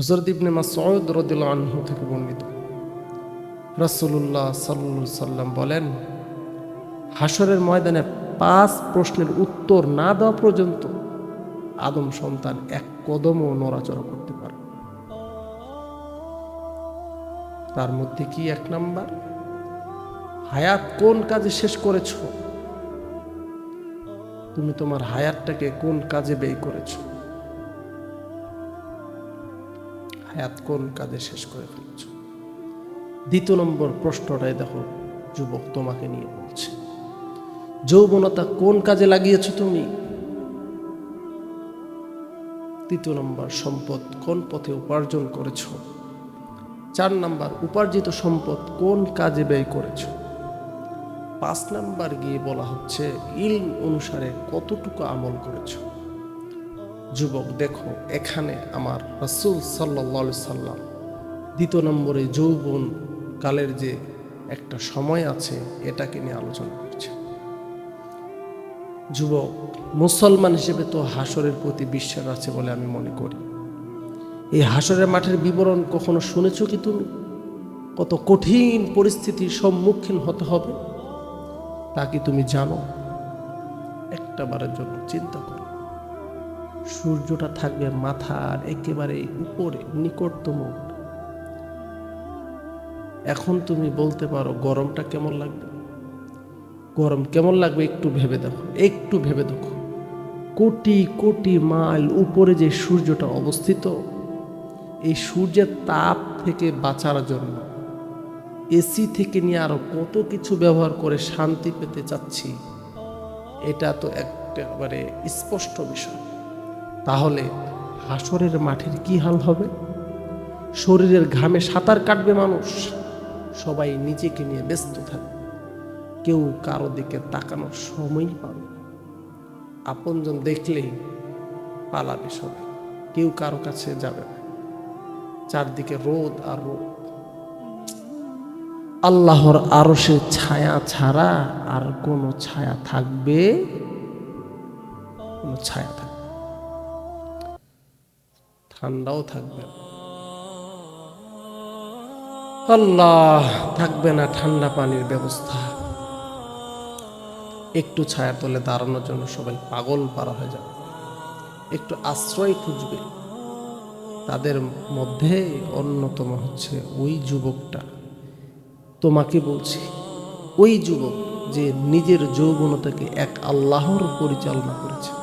হজরত ইবনে মাসউদ রাদিয়াল্লাহু আনহু থেকে বর্ণিত। রাসূলুল্লাহ সাল্লাল্লাহু সাল্লাম বলেন হাসরের ময়দানে পাঁচ প্রশ্নের উত্তর না দেওয়া পর্যন্ত আদম সন্তান এক কদমও নড়াচড়া করতে পারে তার মধ্যে কি এক নাম্বার? হায়াত কোন কাজে শেষ করেছ? তুমি তোমার হায়াতটাকে কোন কাজে ব্যয় করেছ? হায়াত কোন কাজে শেষ করে ফেলেছ? দ্বিতীয় নম্বর প্রশ্নটাই দেখো, যুবক তোমাকে নিয়ে বলছে। যৌবনতা কোন কাজে লাগিয়েছ তুমি? তৃতীয় নম্বর, সম্পদ কোন পথে উপার্জন করেছ? চার নাম্বার, উপার্জিত সম্পদ কোন কাজে ব্যয় করেছ? পাঁচ নাম্বার গিয়ে বলা হচ্ছে ইল অনুসারে কতটুকু আমল করেছ? যুবক, দেখো, এখানে আমার রসুল সাল্লা সাল্লাম দ্বিতীয় নম্বরে যৌবন কালের যে একটা সময় আছে, এটাকে নিয়ে আলোচনা করছে। যুবক, মুসলমান হিসেবে তো হাসরের প্রতি বিশ্বাস আছে বলে আমি মনে করি। এই হাসরের মাঠের বিবরণ কখনো শুনেছ কি তুমি? কত কঠিন পরিস্থিতির সম্মুখীন হতে হবে, তা কি তুমি জানো? একটা বারের জন্য চিন্তা করো। সূর্যটা থাকবে মাথার একেবারে উপরে, নিকটতম। এখন তুমি বলতে পারো, গরমটা কেমন লাগবে? গরম কেমন লাগবে একটু ভেবে দেখো, একটু ভেবে দেখো। কোটি কোটি মাইল উপরে যে সূর্যটা অবস্থিত, এই সূর্যের তাপ থেকে বাঁচার জন্য এসি থেকে নিয়ে আরও কত কিছু ব্যবহার করে শান্তি পেতে চাচ্ছি, এটা তো একেবারে স্পষ্ট বিষয়। তাহলে হাসরের মাঠের কি হাল হবে? শরীরের ঘামে সাঁতার কাটবে মানুষ। সবাই নিজেকে নিয়ে ব্যস্ত থাকবে কেউ কারও দিকে তাকানোর সময়ই পাবে। আপনজন দেখলেই পালাবে সবাই। কেউ কারও কাছে যাবে না। চারদিকে রোদ আর রোদ। আল্লাহর আরও সে ছায়া ছাড়া আর কোনো ছায়া থাকবে? কোনো ছায়া থাকবে। ঠান্ডাও থাকবে না। আল্লাহ, থাকবে না ঠান্ডা পানির ব্যবস্থা। একটু ছায়া তলে দাঁড়ানোর জন্য সবাই পাগল পারা হয়ে যাবে। একটু আশ্রয় খুঁজবে। তাদের মধ্যে অন্যতম হচ্ছে ওই যুবকটা। তোমাকে বলছি, ওই যুবক যে নিজের যৌবনতাকে এক আল্লাহর পরিচালনা করেছে।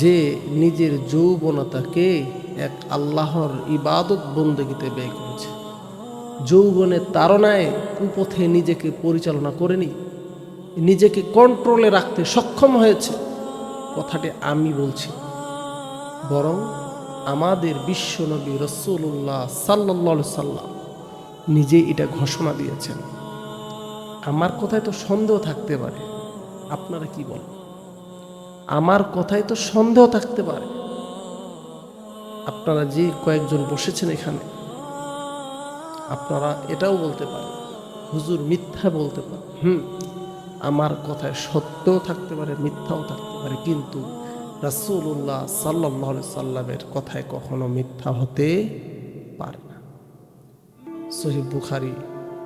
যে নিজের যৌবনতাকে এক আল্লাহর ইবাদত বন্দগিতে ব্যয় করেছে। যৌবনের তাড়নায় কুপথে নিজেকে পরিচালনা করেনি, নিজেকে কন্ট্রোলে রাখতে সক্ষম হয়েছে। কথাটি আমি বলছি, বরং আমাদের বিশ্বনবী রসুল্লাহ সাল্লা সাল্লাম নিজে এটা ঘোষণা দিয়েছেন। আমার কথায় তো সন্দেহ থাকতে পারে, আপনারা কি বলেন? আমার কথায় তো সন্দেহ থাকতে পারে। আপনারা যে কয়েকজন বসেছেন এখানে, আপনারা এটাও বলতে পারেন। হুজুর মিথ্যা বলতে পারে। হুম, আমার কথায় সত্যও থাকতে পারে, মিথ্যাও থাকতে পারে, কিন্তু রাসূলুল্লাহ সাল্লাহ সাল্লামের কথায় কখনো মিথ্যা হতে পারে না। সহি বুখারি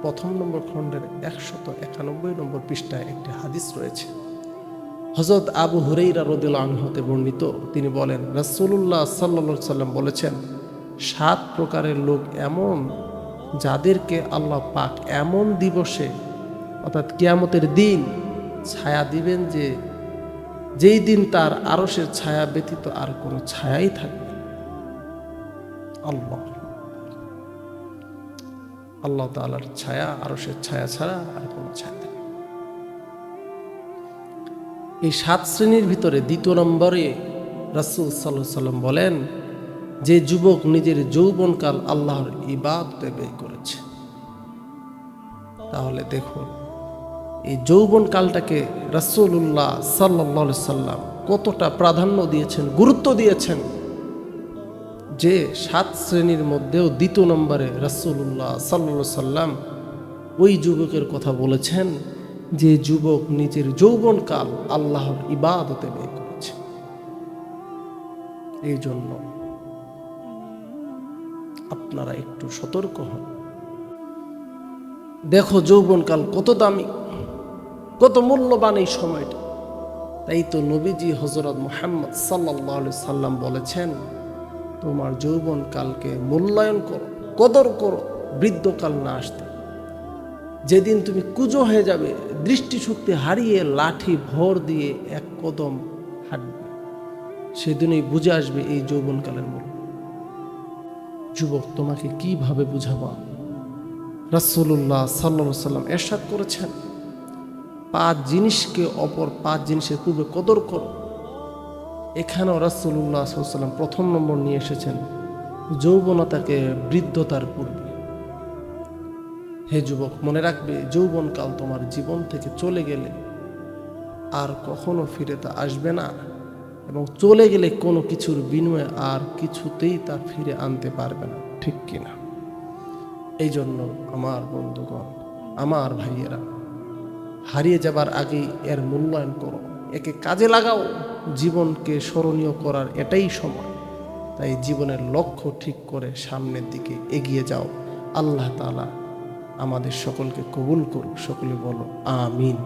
প্রথম নম্বর খণ্ডের একশত একানব্বই নম্বর পৃষ্ঠায় একটি হাদিস রয়েছে। হজরত আবু হুরেইরা রদিল আনহতে বর্ণিত, তিনি বলেন, রাসূলুল্লাহ সাল্লা সাল্লাম বলেছেন, সাত প্রকারের লোক এমন যাদেরকে আল্লাহ পাক এমন দিবসে, অর্থাৎ কিয়ামতের দিন ছায়া দিবেন যে যেই দিন তার আরসের ছায়া ব্যতীত আর কোনো ছায়াই থাকবে। আল্লাহ আল্লাহ তাআলার ছায়া আরসের ছায়া ছাড়া আর কোনো ছায়া। এই সাত শ্রেণির ভিতরে দ্বিতীয় নম্বরে রাসূল সাল্লাহ সাল্লাম বলেন, যে যুবক নিজের যৌবনকাল আল্লাহর ইবাদতে ব্যয় করেছে। তাহলে দেখুন, এই যৌবনকালটাকে রাসূলুল্লাহ সাল্লাহ সাল্লাম কতটা প্রাধান্য দিয়েছেন, গুরুত্ব দিয়েছেন, যে সাত শ্রেণির মধ্যেও দ্বিতীয় নম্বরে রাসূলুল্লাহ সাল্লা সাল্লাম ওই যুবকের কথা বলেছেন যে যুবক নিজের যৌবনকাল আল্লাহর ইবাদতে ব্যয় করেছে। এই জন্য আপনারা একটু সতর্ক হন। দেখো যৌবনকাল কত দামি, কত মূল্যবান এই সময়টা। তাই তো নবীজি হজরত মোহাম্মদ সাল্লাহ সাল্লাম বলেছেন, তোমার যৌবনকালকে মূল্যায়ন করো, কদর করো, বৃদ্ধকাল না আসতে যেদিন তুমি কুজো হয়ে যাবে, দৃষ্টিশক্তি হারিয়ে লাঠি ভর দিয়ে এক কদম হাঁটবে। সেদিনই বুঝে আসবে এই যৌবনকালের মূল্য যুবক, তোমাকে কীভাবে বুঝাবা? রাসূলুল্লাহ সাল্লা সাল্লাম এরশাদ করেছেন, পাঁচ জিনিসকে অপর পাঁচ জিনিসের পূর্বে কদর করো। এখানেও রাসূলুল্লাহ সাল্লাম প্রথম নম্বর নিয়ে এসেছেন, যৌবনতাকে বৃদ্ধতার পূর্বে। হে যুবক, মনে রাখবে, যৌবনকাল তোমার জীবন থেকে চলে গেলে আর কখনো ফিরে তা আসবে না এবং চলে গেলে কোনো কিছুর বিনিময়ে আর কিছুতেই তা ফিরে আনতে পারবে না। ঠিক কিনা এই জন্য আমার বন্ধুগণ, আমার ভাইয়েরা, হারিয়ে যাবার আগেই এর মূল্যায়ন করো। একে কাজে লাগাও, জীবনকে স্মরণীয় করার এটাই সময়। তাই জীবনের লক্ষ্য ঠিক করে সামনের দিকে এগিয়ে যাও। আল্লাহ তাআলা আমাদের সকলকে কবুল করুক সকলে বলো আমিন।